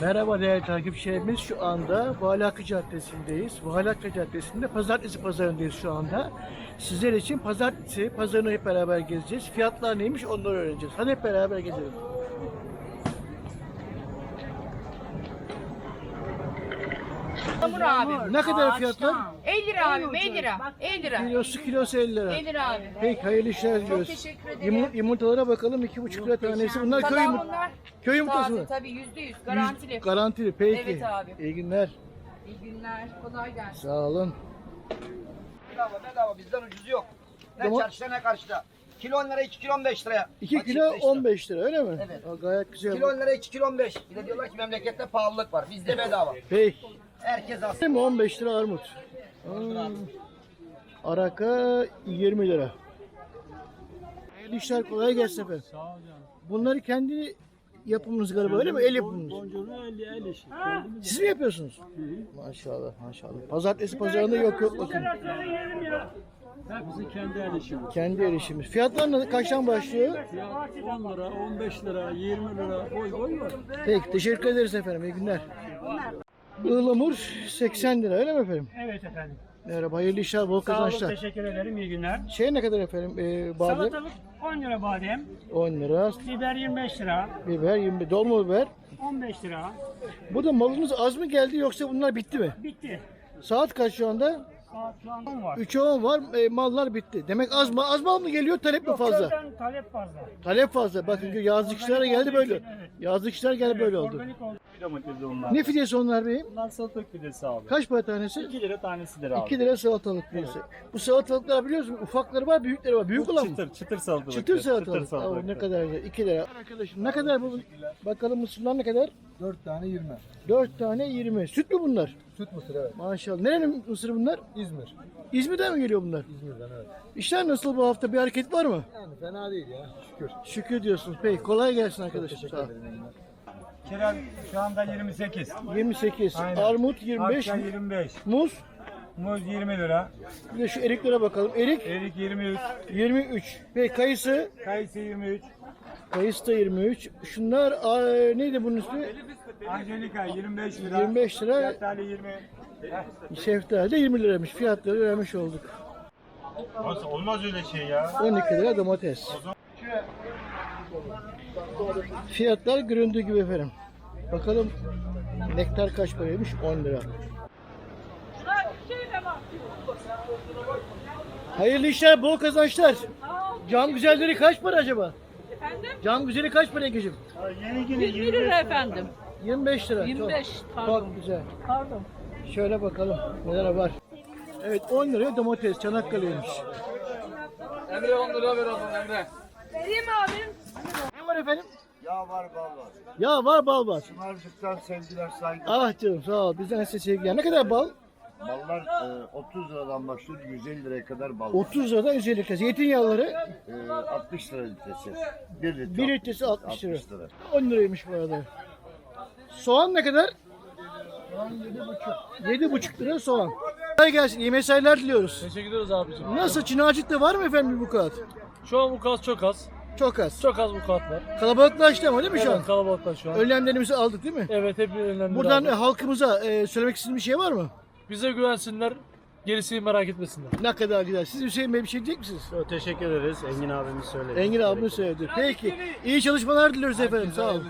Merhaba değerli takipçilerimiz. Şu anda Vali Hakkı Caddesi'ndeyiz. Vali Hakkı Caddesi'nde pazartesi pazarındayız şu anda. Sizler için pazartesi pazarını hep beraber gezeceğiz. Fiyatlar neymiş onları öğreneceğiz. Hadi hep beraber gezelim. Hamur abi. Ne kadar fiyatlar? 50 lira abi, 50 lira. 50 lira. Kilosu kilosu 50 lira. 50 lira abi. Peki hayırlı işler diliyoruz. teşekkür ederim. Yumur- yumurtalara bakalım 2,5 lira tanesi. Bunlar köy, bunlar. köy yumurtası Tabii mı? tabii yüzde yüz garantili. Garantili. Peki. Evet abi. İyi günler. İyi günler. Kolay gelsin. Sağ olun. Bedava bedava bizden ucuzu yok. Ne Tamam. çarşıda ne karşıda. Kilo 10 lira 2 kilo 15 liraya. 2 Bak, kilo çift beş lira. 15 lira öyle mi? Evet. Aa, gayet güzel. Kilo 10 lira 2 kilo 15. Bir de diyorlar ki memlekette pahalılık var. Bizde bedava. Peki. Herkes mi? 15 lira armut. Hmm. Araka 20 lira. Hayırlı işler kolay gelsin efendim. Sağ ol canım. Bunları kendi yapımınız galiba öyle mi? El yapımınız. Boncuğunu el, el işi. Siz mi yapıyorsunuz? Maşallah maşallah. Pazartesi pazarında yok yok bakın. Hepsi kendi el işi bu. Kendi el işimiz. Fiyatlar ne- kaçtan başlıyor? Fiyat 10 lira, 15 lira, 20 lira boy boy var. Peki teşekkür ederiz efendim. İyi günler. Ihlamur 80 lira öyle mi efendim? Evet efendim. Merhaba hayırlı işler bol Sağ olun, kazançlar. teşekkür ederim. İyi günler. Şey ne kadar efendim? Ee, badem Salatalık 10 lira badem, 10 lira. biber 25 lira, Biber 20 dolma biber. 15 lira. Bu da malınız az mı geldi yoksa bunlar bitti mi? Bitti. Saat kaç şu anda? Saat şu an 10 var. 3'e 10 var. e, mallar bitti. Demek az mı az mal mı geliyor talep mi fazla? Çölden talep fazla. Talep fazla. Bakın yazlık işlere geldi böyle. Yazlık işler geldi böyle oldu. Organik oldu. Domatesi onlar. Ne fidesi onlar beyim? Bunlar salatalık pidesi abi. Kaç para tanesi? 2 lira tanesidir abi. 2 lira salatalık pidesi. Bu salatalıklar biliyor musun? Ufakları var, büyükleri var. Büyük olan mı? Çıtır, çıtır salatalık. Çıtır salatalık. Çıtır salatalık. Aa, ne kadar güzel. 2 lira. Arkadaşım ne kadar bu? Bakalım mısırlar ne kadar? 4 tane 20. 4 tane 20. Süt mü bunlar? Süt mısır evet. Maşallah. Nerenin mısırı bunlar? İzmir. İzmir'den mi geliyor bunlar? İzmir'den evet. İşler nasıl bu hafta? Bir hareket var mı? Yani fena değil ya şükür. Şükür diyorsunuz. Peki kolay gelsin arkadaşım. Teşekkür Sağ ol. ederim. Kiraz şu anda 28. 28. Aynen. Armut 25. Akça 25. Muz. Muz 20 lira. Bir de şu eriklere bakalım. Erik Erik 23. 23. Peki kayısı. Kayısı 23. Kayısı da 23. Şunlar aa, neydi bunun üstü? Angelika 25 lira. 25 lira. Şeftali 20. Şeftali de 20 liraymış. Fiyatları öğrenmiş olduk. Olmaz öyle şey ya. 12 lira domates. Fiyatlar göründüğü gibi efendim. Bakalım nektar kaç paraymış? 10 lira. Hayırlı işler, bol kazançlar. Cam güzelleri kaç para acaba? Efendim? Cam güzeli kaç para Egeciğim? 20 lira efendim. 25 lira. 25, Çok, pardon. çok güzel. Pardon. Şöyle bakalım neler var. Evet 10 liraya domates Çanakkale'ymiş. Emre 10 lira ver oğlum Emre. Vereyim abim. Var efendim? Ya var bal var. Ya var bal var. Çınarcık'tan sevgiler saygılar. Ah canım sağ ol. Bizden size sevgiler. Ne kadar bal? Ballar e, 30 liradan başlıyor 150 liraya kadar bal. 30 liradan 150 lira. Zeytinyağları E, 60 lira litresi. 1 litre. 1 litresi 60 lira. 60 lira. 10 liraymış bu arada. Soğan ne kadar? Soğan 7,5. 7,5 lira soğan. Kolay gelsin. İyi mesailer diliyoruz. Teşekkür ederiz abicim. Nasıl? Çınarcık'ta var mı efendim bir vukuat? Şu an vukuat çok az. Çok az. Çok az vukuat var. Kalabalıklaştı ama değil mi şu an? Evet, kalabalıklar şu an. Önlemlerimizi aldık değil mi? Evet hep önlemleri Buradan aldık. halkımıza e, söylemek istediğiniz bir şey var mı? Bize güvensinler. Gerisini merak etmesinler. Ne kadar güzel. Siz Hüseyin Bey bir şey diyecek misiniz? Teşekkür ederiz. Engin abimiz söyledi. Engin abimiz söyledi. Peki. İyi çalışmalar diliyoruz efendim. Sağ olun.